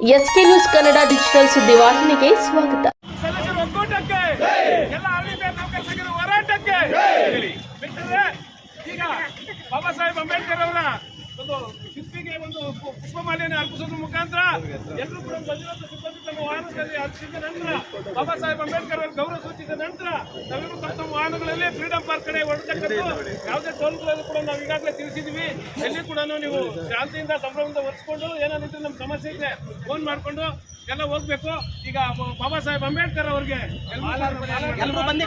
S K news Kannada digital ಸುದ್ದಿವಾಹಿನಿಗೆ ಸ್ವಾಗತ. ಒಕ್ಕೂಟಕ್ಕೆ ಎಲ್ಲ ನೌಕರರ ಹೋರಾಟಕ್ಕೆ. ಈಗ ಬಾಬಾ ಸಾಹೇಬ್ ಅಂಬೇಡ್ಕರ್ ಅವರ ಒಂದು ಶಿಲ್ಪಿಗೆ ಒಂದು ಪುಷ್ಪಮಾಲೆಯನ್ನು ಅರ್ಪಿಸೋದ್ರ ಮುಖಾಂತರ ಎಲ್ಲರೂ ಕೂಡ ಬಂದಿರುವಂತಹ ಸಿಬ್ಬಂದಿ ತಮ್ಮ ವಾಹನದಲ್ಲಿ ಅರ್ಪಿಸಿದ ನಂತರ ಬಾಬಾ ಸಾಹೇಬ್ ಅಂಬೇಡ್ಕರ್ ಅವರ ಗೌರವ ಸೂಚಿಸಿದ ನಂತರ ನಾವೆಲ್ಲರೂ ತಮ್ಮ ತಮ್ಮ ವಾಹನಗಳಲ್ಲಿ ಫ್ರೀಡಮ್ ಪಾರ್ಕ್ ಕಡೆ ಹೊರತಕ್ಕದ್ದು ಯಾವುದೇ ಟೋಲ್ಗಳಲ್ಲಿ ಕೂಡ ನಾವು ಈಗಾಗಲೇ ತಿಳಿಸಿದ್ದೀವಿ. ಎಲ್ಲಿ ಕೂಡ ನೀವು ಶಾಂತಿಯಿಂದ ಸಂಭ್ರಮದಿಂದ ಒರೆಸ್ಕೊಂಡು ಏನಾದ್ರು ನಮ್ಮ ಸಮಸ್ಯೆ ಇದೆ ಫೋನ್ ಮಾಡಿಕೊಂಡು ಎಲ್ಲ ಹೋಗ್ಬೇಕು. ಈಗ ಬಾಬಾ ಸಾಹೇಬ್ ಅಂಬೇಡ್ಕರ್ ಅವ್ರಿಗೆ ಎಲ್ಲರೂ ಬಂದಿ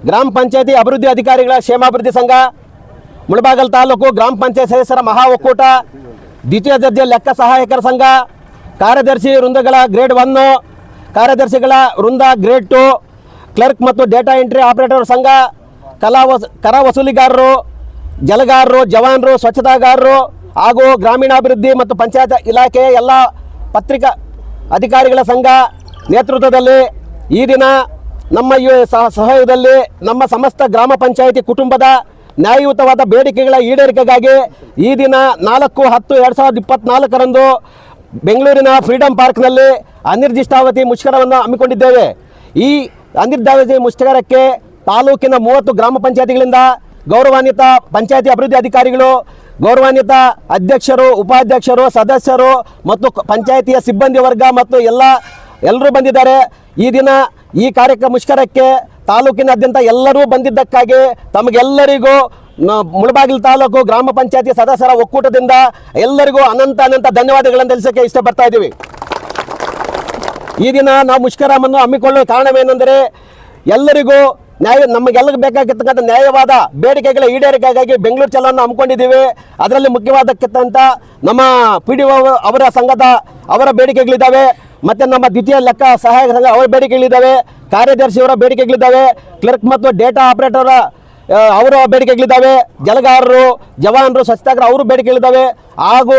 ಗ್ರಾಮ ಪಂಚಾಯತಿ ಅಭಿವೃದ್ಧಿ ಅಧಿಕಾರಿಗಳ ಕ್ಷೇಮಾಭಿವೃದ್ಧಿ ಸಂಘ, ಮುಳಬಾಗಲ್ ತಾಲೂಕು ಗ್ರಾಮ ಪಂಚಾಯತ್ ಸದಸ್ಯರ ಮಹಾ ಒಕ್ಕೂಟ ದ್ವಿತೀಯ ದರ್ಜೆ ಲೆಕ್ಕ ಸಹಾಯಕರ ಸಂಘ, ಕಾರ್ಯದರ್ಶಿ ವೃಂದಗಳ ಗ್ರೇಡ್ ಒನ್ನು ಕಾರ್ಯದರ್ಶಿಗಳ ವೃಂದ ಗ್ರೇಡ್ ಟು, ಕ್ಲರ್ಕ್ ಮತ್ತು ಡೇಟಾ ಎಂಟ್ರಿ ಆಪರೇಟರ್ ಸಂಘ, ಕಲಾ ವಸ, ಕರ ವಸೂಲಿಗಾರರು, ಜಲಗಾರರು, ಜವಾನರು, ಸ್ವಚ್ಛತಾಗಾರರು ಹಾಗೂ ಗ್ರಾಮೀಣಾಭಿವೃದ್ಧಿ ಮತ್ತು ಪಂಚಾಯತ್ ಇಲಾಖೆಯ ಎಲ್ಲ ಪತ್ರಿಕಾ ಅಧಿಕಾರಿಗಳ ಸಂಘ ನೇತೃತ್ವದಲ್ಲಿ ಈ ದಿನ ನಮ್ಮ ಸಹಯೋಗದಲ್ಲಿ ನಮ್ಮ ಸಮಸ್ತ ಗ್ರಾಮ ಪಂಚಾಯಿತಿ ಕುಟುಂಬದ ನ್ಯಾಯಯುತವಾದ ಬೇಡಿಕೆಗಳ ಈಡೇರಿಕೆಗಾಗಿ ಈ ದಿನ ನಾಲ್ಕು, ಹತ್ತು, ಎರಡು ಸಾವಿರದ ಇಪ್ಪತ್ನಾಲ್ಕರಂದು ಬೆಂಗಳೂರಿನ ಫ್ರೀಡಂ ಪಾರ್ಕ್ನಲ್ಲಿ ಅನಿರ್ದಿಷ್ಟಾವಧಿ ಮುಷ್ಕರವನ್ನು ಹಮ್ಮಿಕೊಂಡಿದ್ದೇವೆ. ಈ ಅನಿರ್ದಿಷ್ಟಾವಧಿ ಮುಷ್ಕರಕ್ಕೆ ತಾಲೂಕಿನ ಮೂವತ್ತು ಗ್ರಾಮ ಪಂಚಾಯತಿಗಳಿಂದ ಗೌರವಾನ್ವಿತ ಪಂಚಾಯತಿ ಅಭಿವೃದ್ಧಿ ಅಧಿಕಾರಿಗಳು, ಗೌರವಾನ್ವಿತ ಅಧ್ಯಕ್ಷರು, ಉಪಾಧ್ಯಕ್ಷರು, ಸದಸ್ಯರು ಮತ್ತು ಪಂಚಾಯತಿಯ ಸಿಬ್ಬಂದಿ ವರ್ಗ ಮತ್ತು ಎಲ್ಲ ಎಲ್ಲರೂ ಬಂದಿದ್ದಾರೆ. ಈ ದಿನ ಈ ಕಾರ್ಯಕ್ರಮ ಮುಷ್ಕರಕ್ಕೆ ತಾಲೂಕಿನಾದ್ಯಂತ ಎಲ್ಲರೂ ಬಂದಿದ್ದಕ್ಕಾಗಿ ತಮಗೆಲ್ಲರಿಗೂ ಮುಳಬಾಗಿಲು ತಾಲೂಕು ಗ್ರಾಮ ಪಂಚಾಯತಿ ಸದಸ್ಯರ ಒಕ್ಕೂಟದಿಂದ ಎಲ್ಲರಿಗೂ ಅನಂತ ಅನಂತ ಧನ್ಯವಾದಗಳನ್ನು ತಿಳಿಸೋಕೆ ಇಷ್ಟಪಡ್ತಾ ಇದ್ದೀವಿ. ಈ ದಿನ ನಾವು ಮುಷ್ಕರವನ್ನು ಹಮ್ಮಿಕೊಳ್ಳುವ ಕಾರಣವೇನೆಂದರೆ ಎಲ್ಲರಿಗೂ ನ್ಯಾಯ ನಮಗೆಲ್ಲ ಬೇಕಾಗಿರ್ತಕ್ಕಂಥ ನ್ಯಾಯವಾದ ಬೇಡಿಕೆಗಳ ಈಡೇರಿಕೆಗಾಗಿ ಬೆಂಗಳೂರು ಚಲವನ್ನು ಹಮ್ಮಿಕೊಂಡಿದ್ದೀವಿ. ಅದರಲ್ಲಿ ಮುಖ್ಯವಾದಕ್ಕಿಂತ ನಮ್ಮ ಪಿ ಅವರ ಸಂಘದ ಅವರ ಬೇಡಿಕೆಗಳಿದ್ದಾವೆ. ಮತ್ತು ನಮ್ಮ ದ್ವಿತೀಯ ಲೆಕ್ಕ ಸಹಾಯಕ ಸಂಘ ಅವರ ಬೇಡಿಕೆಗಳಿದ್ದಾವೆ, ಕಾರ್ಯದರ್ಶಿಯವರ ಬೇಡಿಕೆಗಳಿದ್ದಾವೆ ಕ್ಲರ್ಕ್ ಮತ್ತು ಡೇಟಾ ಆಪರೇಟರ್ ಅವರ ಬೇಡಿಕೆಗಳಿದ್ದಾವೆ, ಜಲಗಾರರು, ಜವಾನರು ಸ್ವಚ್ಛತಾಗ್ರ ಅವರು ಬೇಡಿಕೆಗಳಿದ್ದಾವೆ. ಹಾಗೂ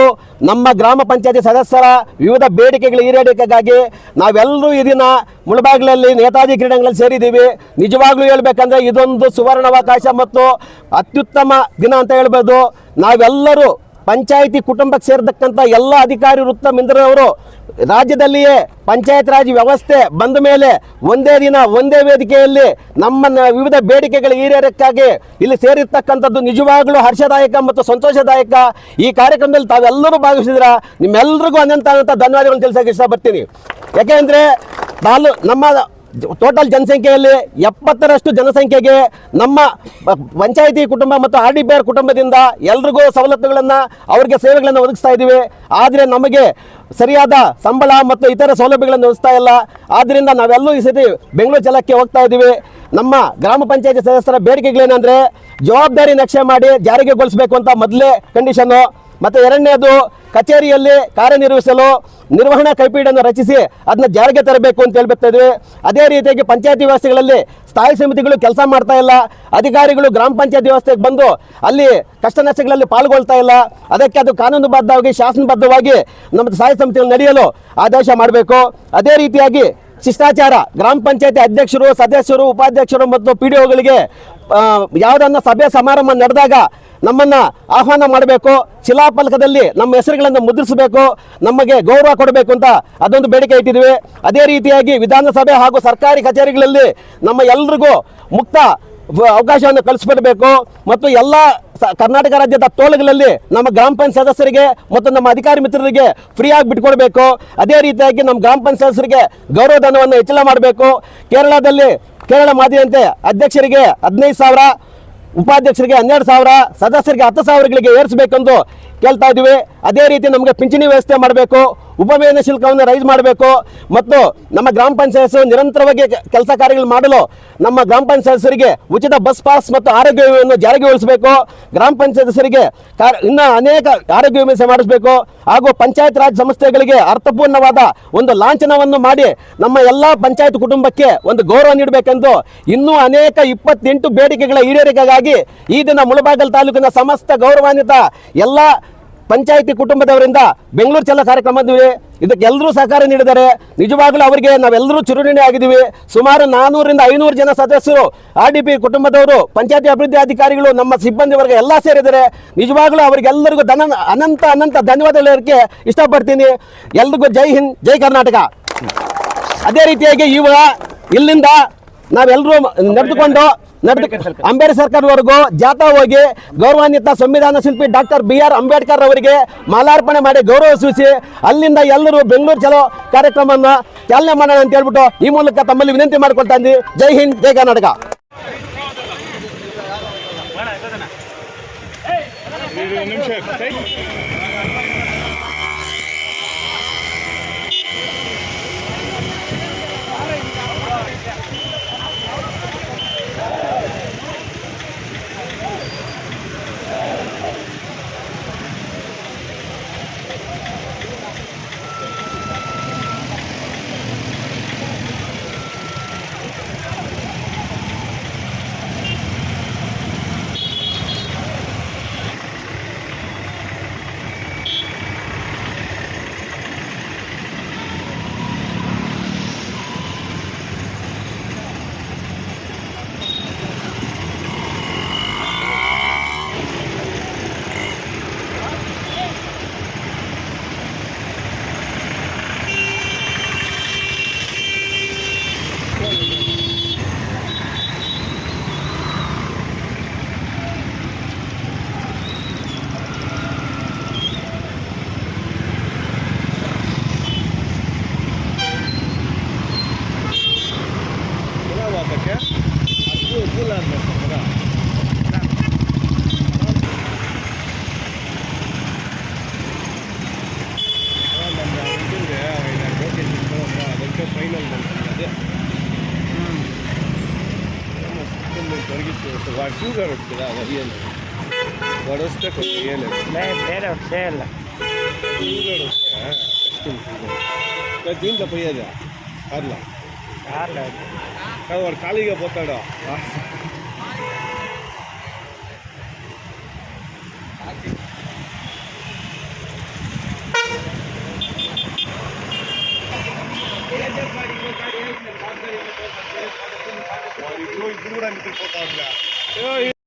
ನಮ್ಮ ಗ್ರಾಮ ಪಂಚಾಯತಿ ಸದಸ್ಯರ ವಿವಿಧ ಬೇಡಿಕೆಗಳ ಈಡೇರಿಕೆಗಾಗಿ ನಾವೆಲ್ಲರೂ ಈ ದಿನ ಮುಳಬಾಗಿಲಲ್ಲಿ ನೇತಾಜಿ ಕ್ರೀಡೆಗಳಲ್ಲಿ ಸೇರಿದ್ದೀವಿ. ನಿಜವಾಗ್ಲೂ ಹೇಳ್ಬೇಕಂದ್ರೆ ಇದೊಂದು ಸುವರ್ಣಾವಕಾಶ ಮತ್ತು ಅತ್ಯುತ್ತಮ ದಿನ ಅಂತ ಹೇಳ್ಬೋದು. ನಾವೆಲ್ಲರೂ ಪಂಚಾಯಿತಿ ಕುಟುಂಬಕ್ಕೆ ಸೇರತಕ್ಕಂಥ ಎಲ್ಲ ಅಧಿಕಾರಿ ವೃತ್ತ ಮಿಂದ್ರವರು ರಾಜ್ಯದಲ್ಲಿಯೇ ಪಂಚಾಯತ್ ರಾಜ್ ವ್ಯವಸ್ಥೆ ಬಂದ ಮೇಲೆ ಒಂದೇ ದಿನ, ಒಂದೇ ವೇದಿಕೆಯಲ್ಲಿ ನಮ್ಮ ವಿವಿಧ ಬೇಡಿಕೆಗಳ ಈಡೇರಕ್ಕಾಗಿ ಇಲ್ಲಿ ಸೇರಿರ್ತಕ್ಕಂಥದ್ದು ನಿಜವಾಗ್ಲೂ ಹರ್ಷದಾಯಕ ಮತ್ತು ಸಂತೋಷದಾಯಕ. ಈ ಕಾರ್ಯಕ್ರಮದಲ್ಲಿ ತಾವೆಲ್ಲರೂ ಭಾಗವಹಿಸಿದ್ರ ನಿಮ್ಮೆಲ್ಲರಿಗೂ ಅನಂತ ಅನಂತ ಧನ್ಯವಾದಗಳನ್ನು ತಿಳಿಸೋಕೆ ಇಷ್ಟಪಡ್ತೀನಿ. ಯಾಕೆಂದರೆ ತಾಲೂ ನಮ್ಮ ಟೋಟಲ್ ಜನಸಂಖ್ಯೆಯಲ್ಲಿ ಎಪ್ಪತ್ತರಷ್ಟು ಜನಸಂಖ್ಯೆಗೆ ನಮ್ಮ ಪಂಚಾಯಿತಿ ಕುಟುಂಬ ಮತ್ತು ಆರ್ ಡಿ ಪಿ ಕುಟುಂಬದಿಂದ ಎಲ್ರಿಗೂ ಸವಲತ್ತುಗಳನ್ನು ಅವರಿಗೆ ಸೇವೆಗಳನ್ನು ಒದಗಿಸ್ತಾ ಇದ್ದೀವಿ. ಆದರೆ ನಮಗೆ ಸರಿಯಾದ ಸಂಬಳ ಮತ್ತು ಇತರ ಸೌಲಭ್ಯಗಳನ್ನು ಒದಗಿಸ್ತಾ ಇಲ್ಲ. ಆದ್ದರಿಂದ ನಾವೆಲ್ಲೂ ಈ ಸತಿ ಬೆಂಗಳೂರು ಜಲಕ್ಕೆ ಹೋಗ್ತಾ ಇದ್ದೀವಿ. ನಮ್ಮ ಗ್ರಾಮ ಪಂಚಾಯತಿ ಸದಸ್ಯರ ಬೇಡಿಕೆಗಳೇನೆಂದರೆ ಜವಾಬ್ದಾರಿ ನಕ್ಷೆ ಮಾಡಿ ಜಾರಿಗೆಗೊಳಿಸಬೇಕು ಅಂತ ಮೊದಲೇ ಕಂಡೀಷನ್ನು ಮತ್ತು ಎರಡನೇದು ಕಚೇರಿಯಲ್ಲಿ ಕಾರ್ಯನಿರ್ವಹಿಸಲು ನಿರ್ವಹಣಾ ಕೈಪಿಡಿಯನ್ನು ರಚಿಸಿ ಅದನ್ನ ಜಾರಿಗೆ ತರಬೇಕು ಅಂತ ಹೇಳ್ಬಿಡ್ತಾ ಅದೇ ರೀತಿಯಾಗಿ ಪಂಚಾಯತಿ ವ್ಯವಸ್ಥೆಗಳಲ್ಲಿ ಸ್ಥಾಯಿ ಸಮಿತಿಗಳು ಕೆಲಸ ಮಾಡ್ತಾ ಇಲ್ಲ. ಅಧಿಕಾರಿಗಳು ಗ್ರಾಮ ಪಂಚಾಯತ್ ವ್ಯವಸ್ಥೆಗೆ ಬಂದು ಅಲ್ಲಿ ಕಷ್ಟ ನಷ್ಟಗಳಲ್ಲಿ ಪಾಲ್ಗೊಳ್ತಾ ಇಲ್ಲ. ಅದಕ್ಕೆ ಅದು ಕಾನೂನುಬದ್ಧವಾಗಿ, ಶಾಸನಬದ್ಧವಾಗಿ ನಮ್ಮ ಸ್ಥಾಯಿ ಸಮಿತಿಗಳು ನಡೆಯಲು ಆದೇಶ ಮಾಡಬೇಕು. ಅದೇ ರೀತಿಯಾಗಿ ಶಿಷ್ಟಾಚಾರ, ಗ್ರಾಮ ಪಂಚಾಯತಿ ಅಧ್ಯಕ್ಷರು, ಸದಸ್ಯರು, ಉಪಾಧ್ಯಕ್ಷರು ಮತ್ತು ಪಿ ಡಿ ಒಗಳಿಗೆ ಯಾವುದನ್ನ ಸಭೆ ಸಮಾರಂಭ ನಡೆದಾಗ ನಮ್ಮನ್ನು ಆಹ್ವಾನ ಮಾಡಬೇಕು. ಶಿಲಾಫಲಕದಲ್ಲಿ ನಮ್ಮ ಹೆಸರುಗಳನ್ನು ಮುದ್ರಿಸಬೇಕು. ನಮಗೆ ಗೌರವ ಕೊಡಬೇಕು ಅಂತ ಅದೊಂದು ಬೇಡಿಕೆ ಇಟ್ಟಿದ್ದೀವಿ. ಅದೇ ರೀತಿಯಾಗಿ ವಿಧಾನಸಭೆ ಹಾಗೂ ಸರ್ಕಾರಿ ಕಚೇರಿಗಳಲ್ಲಿ ನಮ್ಮ ಎಲ್ರಿಗೂ ಮುಕ್ತ ಅವಕಾಶವನ್ನು ಕಲ್ಪಿಸ್ಬಿಡಬೇಕು ಮತ್ತು ಎಲ್ಲ ಕರ್ನಾಟಕ ರಾಜ್ಯದ ತೋಳುಗಳಲ್ಲಿ ನಮ್ಮ ಗ್ರಾಮ ಪಂಚಾಯತ್ ಸದಸ್ಯರಿಗೆ ಮತ್ತು ನಮ್ಮ ಅಧಿಕಾರಿ ಮಿತ್ರರಿಗೆ ಫ್ರೀಯಾಗಿ ಬಿಟ್ಕೊಡ್ಬೇಕು. ಅದೇ ರೀತಿಯಾಗಿ ನಮ್ಮ ಗ್ರಾಮ ಪಂಚಾಯತ್ ಸದಸ್ಯರಿಗೆ ಗೌರವಧನವನ್ನು ಹೆಚ್ಚಳ ಮಾಡಬೇಕು. ಕೇರಳದಲ್ಲಿ, ಕೇರಳ ಮಾದರಿಯಂತೆ ಅಧ್ಯಕ್ಷರಿಗೆ ಹದಿನೈದು ಸಾವಿರ, ಉಪಾಧ್ಯಕ್ಷರಿಗೆ ಹನ್ನೆರಡು ಸಾವಿರ, ಸದಸ್ಯರಿಗೆ ಹತ್ತು ಸಾವಿರಗಳಿಗೆ ಏರಿಸಬೇಕೆಂದು ಕೇಳ್ತಾ ಇದ್ದೀವಿ. ಅದೇ ರೀತಿ ನಮಗೆ ಪಿಂಚಣಿ ವ್ಯವಸ್ಥೆ ಮಾಡಬೇಕು. ಉಪಮೇಯನ ಶುಲ್ಕವನ್ನು ರೈಸ್ ಮಾಡಬೇಕು. ಮತ್ತು ನಮ್ಮ ಗ್ರಾಮ ಪಂಚಾಯತ್ ನಿರಂತರವಾಗಿ ಕೆಲಸ ಕಾರ್ಯಗಳು ಮಾಡಲು ನಮ್ಮ ಗ್ರಾಮ ಪಂಚಾಯತ್ ಉಚಿತ ಬಸ್ ಪಾಸ್ ಮತ್ತು ಆರೋಗ್ಯ ವಿಮೆಯನ್ನು ಜಾರಿಗೊಳಿಸಬೇಕು ಗ್ರಾಮ ಪಂಚಾಯತ್ ಕಾರ್, ಇನ್ನು ಅನೇಕ ಆರೋಗ್ಯ ವಿಮೆ ಮಾಡಿಸಬೇಕು. ಹಾಗೂ ಪಂಚಾಯತ್ ರಾಜ್ ಸಂಸ್ಥೆಗಳಿಗೆ ಅರ್ಥಪೂರ್ಣವಾದ ಒಂದು ಲಾಂಛನವನ್ನು ಮಾಡಿ ನಮ್ಮ ಎಲ್ಲ ಪಂಚಾಯತ್ ಕುಟುಂಬಕ್ಕೆ ಒಂದು ಗೌರವ ನೀಡಬೇಕೆಂದು ಇನ್ನೂ ಅನೇಕ ಇಪ್ಪತ್ತೆಂಟು ಬೇಡಿಕೆಗಳ ಈಡೇರಿಕೆಗಾಗಿ ಈ ದಿನ ಮುಳಬಾಗಲ್ ತಾಲೂಕಿನ ಸಮಸ್ತ ಗೌರವಾನ್ವಿತ ಎಲ್ಲ ಪಂಚಾಯತಿ ಕುಟುಂಬದವರಿಂದ ಬೆಂಗಳೂರು ಚೆಲ್ಲ ಕಾರ್ಯಕ್ರಮ ಮಾಡಿದ್ವಿ ಇದಕ್ಕೆ ಎಲ್ಲರೂ ಸಹಕಾರ ನೀಡಿದ್ದಾರೆ. ನಿಜವಾಗ್ಲೂ ಅವರಿಗೆ ನಾವೆಲ್ಲರೂ ಚುರುಣಿ ಆಗಿದ್ದೀವಿ. ಸುಮಾರು ನಾನೂರಿಂದ ಐನೂರು ಜನ ಸದಸ್ಯರು ಆರ್ ಡಿ ಪಿ ಕುಟುಂಬದವರು, ಪಂಚಾಯತಿ ಅಭಿವೃದ್ಧಿ ಅಧಿಕಾರಿಗಳು, ನಮ್ಮ ಸಿಬ್ಬಂದಿ ವರ್ಗ ಎಲ್ಲ ಸೇರಿದ್ದಾರೆ. ನಿಜವಾಗ್ಲೂ ಅವರಿಗೆಲ್ಲರಿಗೂ ಧನ ಅನಂತ ಅನಂತ ಧನ್ಯವಾದ ಹೇಳೋಕ್ಕೆ ಇಷ್ಟಪಡ್ತೀನಿ. ಎಲ್ರಿಗೂ ಜೈ ಹಿಂದ್, ಜೈ ಕರ್ನಾಟಕ. ಅದೇ ರೀತಿಯಾಗಿ ಇವಾಗ ಇಲ್ಲಿಂದ ನಾವೆಲ್ಲರೂ ನಡೆದುಕೊಂಡು ನಡೆದು ಅಂಬೇಡ್ಕರ್ ಸರ್ಕಾರವರೆಗೂ ಜಾಥಾ ಹೋಗಿ ಗೌರವಾನ್ವಿತ ಸಂವಿಧಾನ ಶಿಲ್ಪಿ ಡಾಕ್ಟರ್ ಬಿ ಆರ್ ಅಂಬೇಡ್ಕರ್ ಅವರಿಗೆ ಮಾಲಾರ್ಪಣೆ ಮಾಡಿ ಗೌರವ ಸೂಚಿಸಿ ಅಲ್ಲಿಂದ ಎಲ್ಲರೂ ಬೆಂಗಳೂರು ಚಲೋ ಕಾರ್ಯಕ್ರಮವನ್ನು ಚಾಲನೆ ಮಾಡೋಣ ಅಂತ ಹೇಳ್ಬಿಟ್ಟು ಈ ಮೂಲಕ ತಮ್ಮಲ್ಲಿ ವಿನಂತಿ ಮಾಡ್ಕೊಳ್ತಾ ಇದ್ದೀವಿ ಜೈ ಹಿಂದ್ ಜೈ ಕರ್ನಾಟಕ ಆ ರಿಯಲ್ಲ ವರಷ್ಟಕ್ಕೆ ಹೋಗಿಯೇಲ್ಲನೇ ನೇ ಫೇರ ಓಚೆಲ್ಲ ಹೀಗೆ ಇತ್ತಾ ಕದೀನ್ ಕಾಲಿಗೆ போತಾಡೋ